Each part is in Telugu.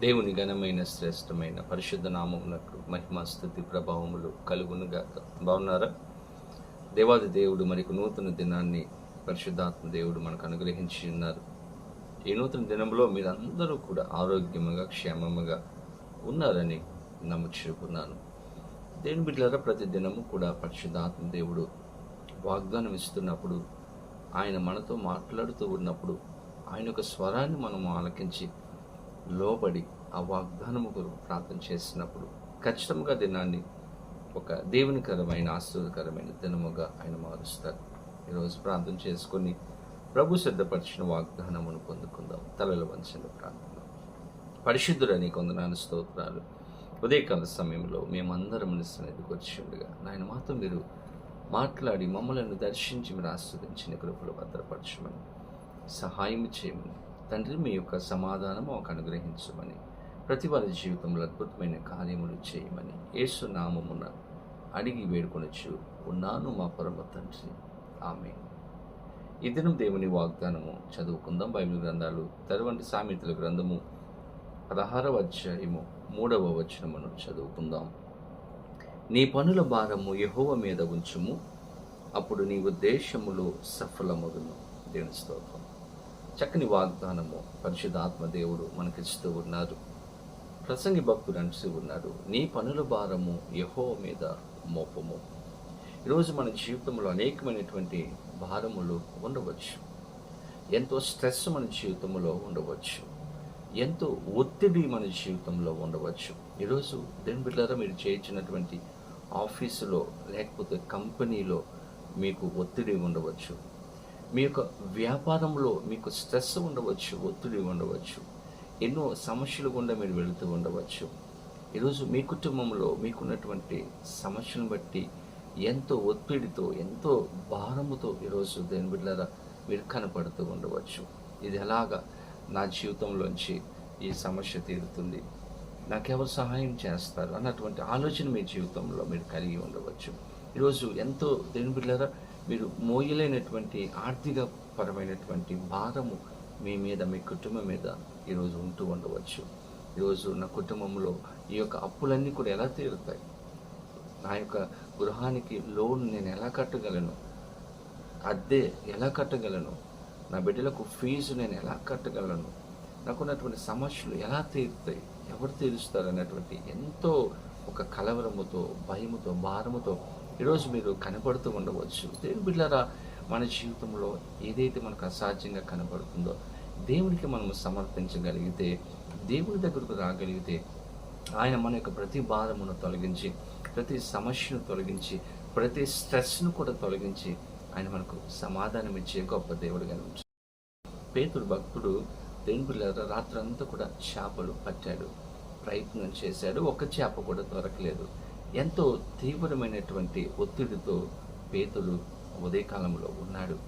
దేవుని ఘనమైన శ్రేష్టమైన పరిశుద్ధ నామమునకు మహిమ స్థుతి ప్రభావములు కలుగునుగాక. బాగున్నారా? దేవాది దేవుడు మరికి నూతన దినాన్ని పరిశుద్ధాత్మ దేవుడు మనకు అనుగ్రహించి ఉన్నారు. ఈ నూతన దినంలో మీరందరూ కూడా ఆరోగ్యముగా క్షేమముగా ఉన్నారని నమ్ముచుకున్నాను. దేని బిడ్డలారా ప్రతి దినము కూడా పరిశుద్ధాత్మ దేవుడు వాగ్దానం ఇస్తున్నప్పుడు ఆయన మనతో మాట్లాడుతూ ఉన్నప్పుడు ఆయన యొక్క స్వరాన్ని మనము ఆలకించి లోబడి ఆ వాగ్దానము కొరకు ప్రార్థన చేసినప్పుడు ఖచ్చితంగా దినాన్ని ఒక దేవునికరమైన ఆశీర్వదకరమైన దినముగా ఆయన మారుస్తారు. ఈరోజు ప్రార్థన చేసుకొని ప్రభు సిద్ధపరిచిన వాగ్దానమును పొందుకుందాం. తలలు వంచిన ప్రార్థన. పరిశుద్ధుడని కొందనాలు స్తోత్రాలు. ఉదయకాల సమయంలో మేమందరం సన్నిధికి వచ్చి ఉండగా నాయన మాతో మీరు మాట్లాడి మమ్మలను దర్శించి మీరు ఆస్వాదించిన కృపలు భద్రపరచమని సహాయం చేయమని తండ్రి మీ యొక్క సమాధానం మాకు అనుగ్రహించమని ప్రతి వారి జీవితంలో అద్భుతమైన కార్యములు చేయమని యేసు నామమున అడిగి వేడుకొనొచ్చు ఉన్నాను మా పరమ తండ్రి. ఆమె ఇద్దరం దేవుని వాగ్దానము చదువుకుందాం. బైబిల్ గ్రంథాలు తరువంటి సామెతల గ్రంథము పదహారవ అధ్యాయము మూడవ వచనమును చదువుకుందాం. నీ పనుల భారము యహోవ మీద ఉంచుము అప్పుడు నీ ఉద్దేశములు సఫలమగును. దేవుని స్తోత్రం. చక్కని వాగ్దానము. పరిశుద్ధాత్మ దేవుడు మనకిస్తూ ఉన్నారు ప్రసంగి భక్తుడు అంటూ ఉన్నారు నీ పనుల భారము యహో మీద మోపము. ఈరోజు మన జీవితంలో అనేకమైనటువంటి భారములు ఉండవచ్చు. ఎంతో స్ట్రెస్ మన జీవితంలో ఉండవచ్చు. ఎంతో ఒత్తిడి మన జీవితంలో ఉండవచ్చు. ఈరోజు దేని బిడ్డారా మీరు చేయించినటువంటి ఆఫీసులో లేకపోతే కంపెనీలో మీకు ఒత్తిడి ఉండవచ్చు. మీ యొక్క వ్యాపారంలో మీకు స్ట్రెస్ ఉండవచ్చు ఒత్తిడి ఉండవచ్చు ఎన్నో సమస్యలు గుండా మీరు వెళుతూ ఉండవచ్చు. ఈరోజు మీ కుటుంబంలో మీకున్నటువంటి సమస్యను బట్టి ఎంతో ఒత్తిడితో ఎంతో భారముతో ఈరోజు దేని బిడ్డలారా మీరు కనపడుతూ ఉండవచ్చు. ఇది ఎలాగా నా జీవితంలోంచి ఈ సమస్య తీరుతుంది? నాకెవరు సహాయం చేస్తారు? అన్నటువంటి ఆలోచన మీ జీవితంలో మీరు కలిగి ఉండవచ్చు. ఈరోజు ఎంతో దేని బిడ్డారా మీరు మోయలేనటువంటి ఆర్థిక పరమైనటువంటి భారము మీ మీద మీ కుటుంబం మీద ఈరోజు ఉంటూ ఉండవచ్చు. ఈరోజు నా కుటుంబంలో ఈ యొక్క అప్పులన్నీ కూడా ఎలా తీరుతాయి? నా యొక్క గృహానికి లోన్ నేను ఎలా కట్టగలను? అద్దె ఎలా కట్టగలను? నా బిడ్డలకు ఫీజు నేను ఎలా కట్టగలను? నాకున్నటువంటి సమస్యలు ఎలా తీరుతాయి? ఎవరు తీరుస్తారు? అన్నటువంటి ఎంతో ఒక కలవరముతో భయముతో భారముతో ఈరోజు మీరు కనపడుతూ ఉండవచ్చు. దేవుని బిడ్డారా మన జీవితంలో ఏదైతే మనకు అసాధ్యంగా కనపడుతుందో దేవునికి మనం సమర్పించగలిగితే దేవుని దగ్గరకు రాగలిగితే ఆయన మన యొక్క ప్రతి భారమును తొలగించి ప్రతి సమస్యను తొలగించి ప్రతి స్ట్రెస్ను కూడా తొలగించి ఆయన మనకు సమాధానం ఇచ్చే గొప్ప దేవుడిగా ఉంచారు పేతుడు భక్తుడు దేవుని రాత్రంతా కూడా చేపలు పట్టాడు. ప్రయత్నం చేశాడు. ఒక్క చేప కూడా దొరకలేదు. ఎంతో తీవ్రమైనటువంటి ఒత్తిడితో పేతుడు ఉదయకాలంలో ఉన్నాడు.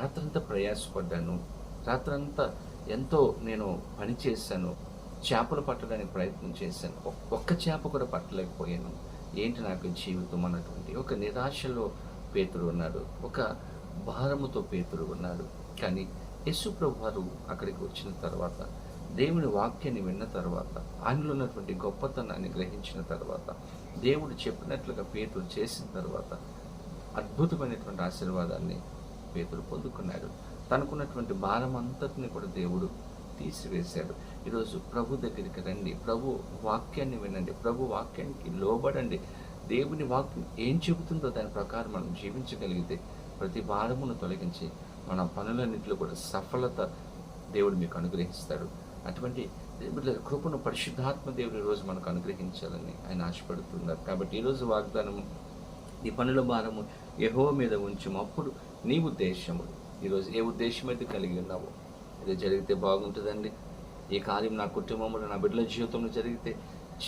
రాత్రంతా ప్రయాసపడ్డాను. రాత్రంతా ఎంతో నేను పని చేశాను. చేపలు పట్టడానికి ప్రయత్నం చేశాను. ఒక్క చేప కూడా పట్టలేకపోయాను. ఏంటి నాకు జీవితం అన్నటువంటి ఒక నిరాశలో పేతుడు ఉన్నాడు. ఒక భారముతో పేతుడు ఉన్నాడు. కానీ యేసు ప్రభు వారు అక్కడికి వచ్చిన తర్వాత దేవుని వాక్యాన్ని విన్న తర్వాత ఆయనలో ఉన్నటువంటి గొప్పతనాన్ని గ్రహించిన తర్వాత దేవుడు చెప్పినట్లుగా పేతుడు చేసిన తర్వాత అద్భుతమైనటువంటి ఆశీర్వాదాన్ని పేతులు పొందుకున్నాడు. తనకున్నటువంటి భారం అంతటిని కూడా దేవుడు తీసివేశాడు. ఈరోజు ప్రభు దగ్గరికి రండి. ప్రభు వాక్యాన్ని వినండి. ప్రభు వాక్యానికి లోబడండి. దేవుని వాక్యం ఏం చెబుతుందో దాని ప్రకారం మనం జీవించగలిగితే ప్రతి భారమును తొలగించి మన పనులన్నింటిలో కూడా సఫలత దేవుడు మీకు అనుగ్రహిస్తాడు. అటువంటి కృపను పరిశుద్ధాత్మ దేవుడు ఈరోజు మనకు అనుగ్రహించాలని ఆయన ఆశపడుతున్నారు. కాబట్టి ఈరోజు వాగ్దానము నీ పనుల భారము యహో మీద ఉంచుము. అప్పుడు నీ ఉద్దేశము ఈరోజు ఏ ఉద్దేశం అయితే కలిగి ఉన్నావో ఇది జరిగితే బాగుంటుందండి. ఈ కార్యం నా కుటుంబంలో నా బిడ్డల జీవితంలో జరిగితే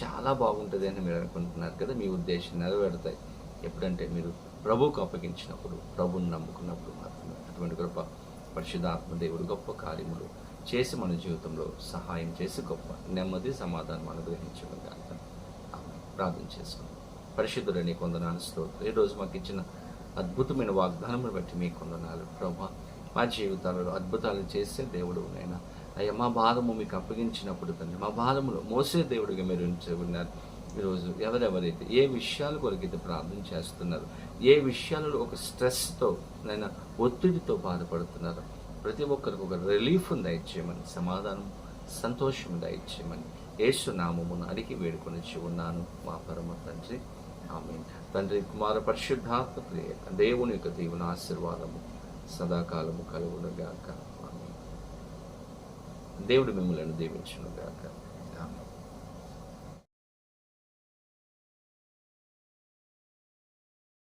చాలా బాగుంటుంది అని మీరు అనుకుంటున్నారు కదా. మీ ఉద్దేశం నెరవేరుతాయి. ఎప్పుడంటే మీరు ప్రభువుకు అప్పగించినప్పుడు ప్రభువుని నమ్ముకున్నప్పుడు మాత్రమే. అటువంటి కృప పరిశుధాత్మ దేవుడు గొప్ప కార్యములు చేసి మన జీవితంలో సహాయం చేసి గొప్ప నెమ్మది సమాధానం అనుగ్రహించడం ప్రార్థన చేసుకుందాం. పరిశుద్ధులని కొందనాలు స్తోత్రం ఈరోజు రోజు మాకు ఇచ్చిన అద్భుతమైన వాగ్దానమును బట్టి మీ కొందనాలు ప్రభా మా జీవితాలలో అద్భుతాలు చేసే దేవుడు నైనా అయ్యా మా భారము మీకు అప్పగించినప్పుడు తండ్రి మా భారములో మోసే దేవుడిగా మీరు ఉన్నారు ఈరోజు ఎవరెవరైతే ఏ విషయాల కొరకైతే ప్రార్థన చేస్తున్నారు ఏ విషయాలలో ఒక స్ట్రెస్తో నైనా ఒత్తిడితో బాధపడుతున్నారు ప్రతి ఒక్కరికి ఒక రిలీఫ్ దయచేయమని సమాధానం సంతోషం దయచేయమని యేసు నామమును అడిగి వేడుకొని ఉన్నాను మా పరమ తండ్రి. ఆమె తండ్రి కుమార పరిశుద్ధాత్మ ప్రియ దేవుని యొక్క దేవుని ఆశీర్వాదము సదాకాలము కలుగునుగాక. దేవుడు మిమ్మల్ని దీవించునుగాక గాక